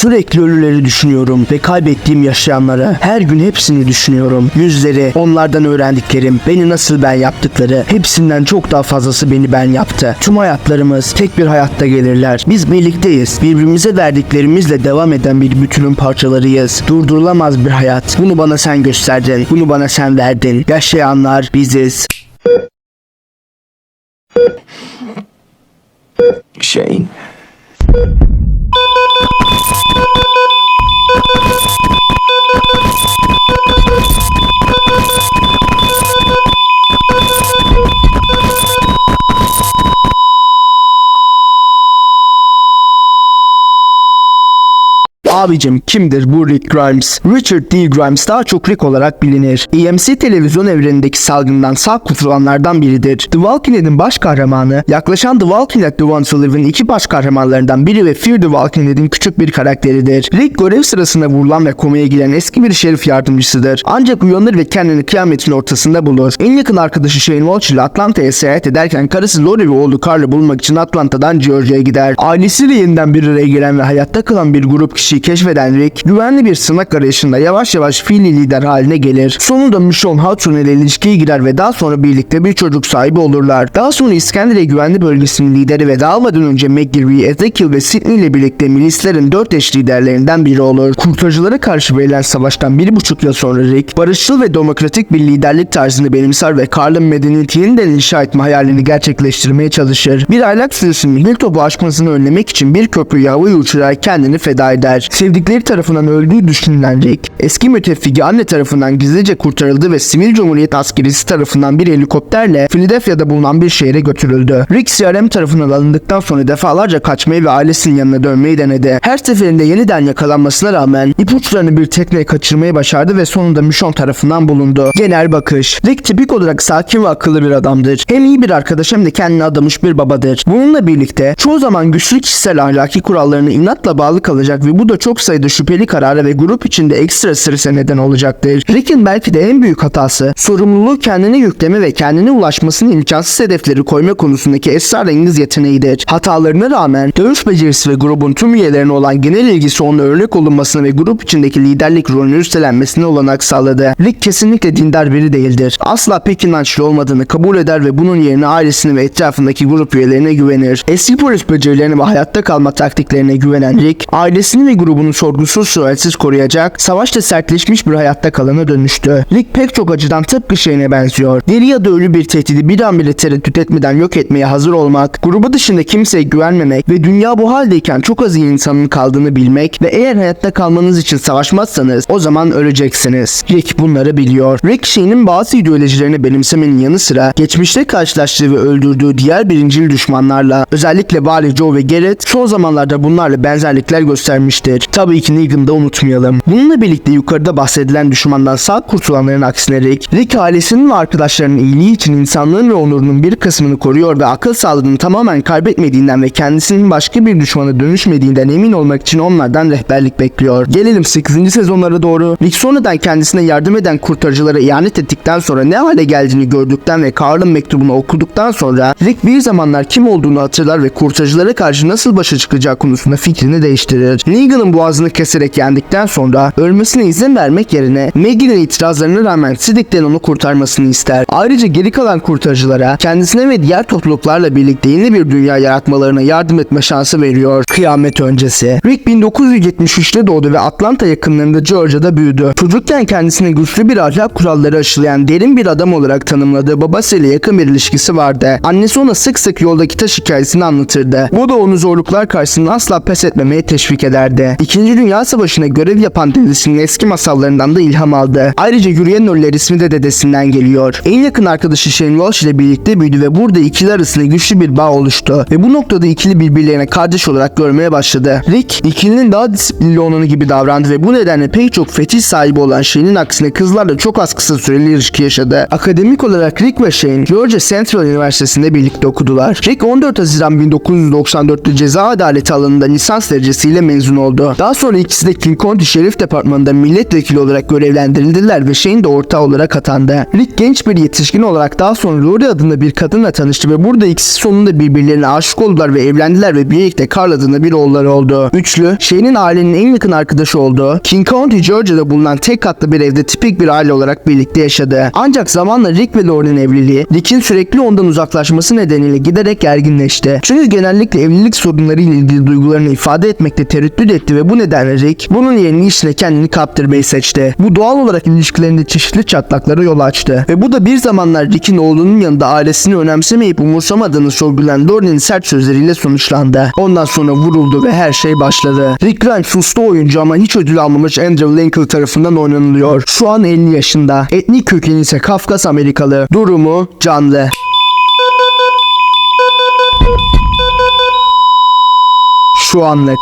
Sürekli ölüleri düşünüyorum ve kaybettiğim yaşayanları. Her gün hepsini düşünüyorum. Yüzleri, onlardan öğrendiklerim, beni nasıl ben yaptıkları, hepsinden çok daha fazlası beni ben yaptı. Tüm hayatlarımız tek bir hayatta gelirler. Biz birlikteyiz. Birbirimize verdiklerimizle devam eden bir bütünün parçalarıyız. Durdurulamaz bir hayat. Bunu bana sen gösterdin. Bunu bana sen verdin. Yaşayanlar biziz. Shane. motherfucker. Abicim kimdir bu Rick Grimes? Richard D. Grimes daha çok Rick olarak bilinir. EMC televizyon evrenindeki salgından sağ kurtulanlardan biridir. The Walking Dead'in baş kahramanı, yaklaşan The Walking Dead The One to Live'in iki baş kahramanlarından biri ve Fear the Walking Dead'in küçük bir karakteridir. Rick görev sırasında vurulan ve komaya giren eski bir şerif yardımcısıdır. Ancak uyanır ve kendini kıyametin ortasında bulur. En yakın arkadaşı Shane Walsh ile Atlanta'ya seyahat ederken karısı Lori ve oğlu Carl'ı bulmak için Atlanta'dan Georgia'ya gider. Ailesiyle yeniden bir araya gelen ve hayatta kalan bir grup kişiyi keşfeden Rick, güvenli bir sınak arayışında yavaş yavaş fiili lider haline gelir. Sonunda Michonne Hudson ile ilişkiye girer ve daha sonra birlikte bir çocuk sahibi olurlar. Daha sonra İskenderiye güvenli bölgesinin lideri ve dağılmadan önce McGirry, Ezekiel ve Sidney ile birlikte milislerin dört eş liderlerinden biri olur. Kurtarıcılara karşı verilen savaştan bir buçuk yıl sonra Rick, barışçıl ve demokratik bir liderlik tarzını benimser ve Carl'ın medeniyeti yeniden inşa etme hayalini gerçekleştirmeye çalışır. Bir aylak sürüsünün Hilltop'u aşmasını önlemek için bir köprüyü havaya uçurarak kendini feda eder. Sevdikleri tarafından öldüğü düşünülen Rick, eski müttefiki anne tarafından gizlice kurtarıldı ve Sivil Cumhuriyet askerisi tarafından bir helikopterle Philadelphia'da bulunan bir şehre götürüldü. Rick CRM tarafından alındıktan sonra defalarca kaçmayı ve ailesinin yanına dönmeyi denedi. Her seferinde yeniden yakalanmasına rağmen ipuçlarını bir tekneye kaçırmayı başardı ve sonunda Michonne tarafından bulundu. Genel bakış. Rick tipik olarak sakin ve akıllı bir adamdır. Hem iyi bir arkadaş hem de kendine adamış bir babadır. Bununla birlikte çoğu zaman güçlü kişisel ahlaki kurallarına inatla bağlı kalacak ve bu da çok sayıda şüpheli karara ve grup içinde ekstra strese neden olacaktır. Rick'in belki de en büyük hatası sorumluluğu kendine yükleme ve kendine ulaşmasının imkansız hedefleri koyma konusundaki esrarengiz yeteneğidir. Hatalarına rağmen dövüş becerisi ve grubun tüm üyelerine olan genel ilgisi ona örnek olunmasına ve grup içindeki liderlik rolünü üstlenmesine olanak sağladı. Rick kesinlikle dindar biri değildir. Asla pek inançlı olmadığını kabul eder ve bunun yerine ailesine ve etrafındaki grup üyelerine güvenir. Eski polis becerilerine ve hayatta kalma taktiklerine güvenen Rick, ailesini ve grubunu sorgusuz sualsiz koruyacak, savaşta sertleşmiş bir hayatta kalana dönüştü. Rick pek çok açıdan tıpkı şeyine benziyor. Deli ya da ölü bir tehdidi bir an bile tereddüt etmeden yok etmeye hazır olmak, grubu dışında kimseye güvenmemek ve dünya bu haldeyken çok az iyi insanın kaldığını bilmek ve eğer hayatta kalmanız için savaşmazsanız o zaman öleceksiniz. Rick bunları biliyor. Rick Shane'in bazı ideolojilerini benimsemenin yanı sıra geçmişte karşılaştığı ve öldürdüğü diğer birincil düşmanlarla özellikle Vali Joe ve Garrett son zamanlarda bunlarla benzerlikler göstermiştir. Tabii ki Negan'ı da unutmayalım. Bununla birlikte yukarıda bahsedilen düşmandan sağ kurtulanların aksine Rick, Rick ailesinin ve arkadaşlarının iyiliği için insanlığın ve onurunun bir kısmını koruyor ve akıl sağlığını tamamen kaybetmediğinden ve kendisinin başka bir düşmana dönüşmediğinden emin olmak için onlardan rehberlik bekliyor. Gelelim 8. sezonlara doğru. Rick sonradan kendisine yardım eden kurtarıcılara ihanet ettikten sonra ne hale geldiğini gördükten ve Carl'ın mektubunu okuduktan sonra Rick bir zamanlar kim olduğunu hatırlar ve kurtarıcılara karşı nasıl başa çıkacağı konusunda fikrini değiştirir. Negan'ın boğazını keserek yendikten sonra ölmesine izin vermek yerine Maggie'nin itirazlarına rağmen Siddiq'ten onu kurtarmasını ister. Ayrıca geri kalan kurtarıcılara kendisine ve diğer topluluklarla birlikte yeni bir dünya yaratmalarına yardım etme şansı veriyor. Kıyamet öncesi. Rick 1973'te doğdu ve Atlanta yakınlarında Georgia'da büyüdü. Çocukken kendisine güçlü bir ahlak kuralları aşılayan derin bir adam olarak tanımladığı babasıyla yakın bir ilişkisi vardı. Annesi ona sık sık yoldaki taş hikayesini anlatırdı. Bu da onu zorluklar karşısında asla pes etmemeye teşvik ederdi. İkinci Dünya Savaşı'na görev yapan dedesinin eski masallarından da ilham aldı. Ayrıca Yürüyen Ölüler ismi de dedesinden geliyor. En yakın arkadaşı Shane Walsh ile birlikte büyüdü ve burada ikili arasında güçlü bir bağ oluştu. Ve bu noktada ikili birbirlerine kardeş olarak görmeye başladı. Rick, ikilinin daha disiplinli olanı gibi davrandı ve bu nedenle pek çok fetiş sahibi olan Shane'in aksine kızlarla çok az kısa süreli ilişki yaşadı. Akademik olarak Rick ve Shane, Georgia Central Üniversitesi'nde birlikte okudular. Rick 14 Haziran 1994'te ceza adaleti alanında lisans derecesiyle mezun oldu oldu. Daha sonra ikisi de King County Şerif Departmanı'nda milletvekili olarak görevlendirildiler ve Shane de ortağı olarak atandı. Rick genç bir yetişkin olarak daha sonra Lori adında bir kadınla tanıştı ve burada ikisi sonunda birbirlerine aşık oldular ve evlendiler ve birlikte Carl adında bir oğulları oldu. Üçlü, Shane'in ailenin en yakın arkadaşı oldu. King County, Georgia'da bulunan tek katlı bir evde tipik bir aile olarak birlikte yaşadı. Ancak zamanla Rick ve Lori'nin evliliği, Rick'in sürekli ondan uzaklaşması nedeniyle giderek gerginleşti. Çünkü genellikle evlilik sorunları ile ilgili duygularını ifade etmekte tereddüt etti ve bu nedenle Rick bunun yerine işle kendini kaptırmayı seçti. Bu doğal olarak ilişkilerinde çeşitli çatlaklara yol açtı. Ve bu da bir zamanlar Rick'in oğlunun yanında ailesini önemsemeyip umursamadığını sorgulayan Lori'nin sert sözleriyle sonuçlandı. Ondan sonra vuruldu ve her şey başladı. Rick Grimes uslu oyuncu ama hiç ödül almamış Andrew Lincoln tarafından oynanılıyor. Şu an 50 yaşında. Etnik kökeni ise Kafkas Amerikalı. Durumu canlı. Şu anlık.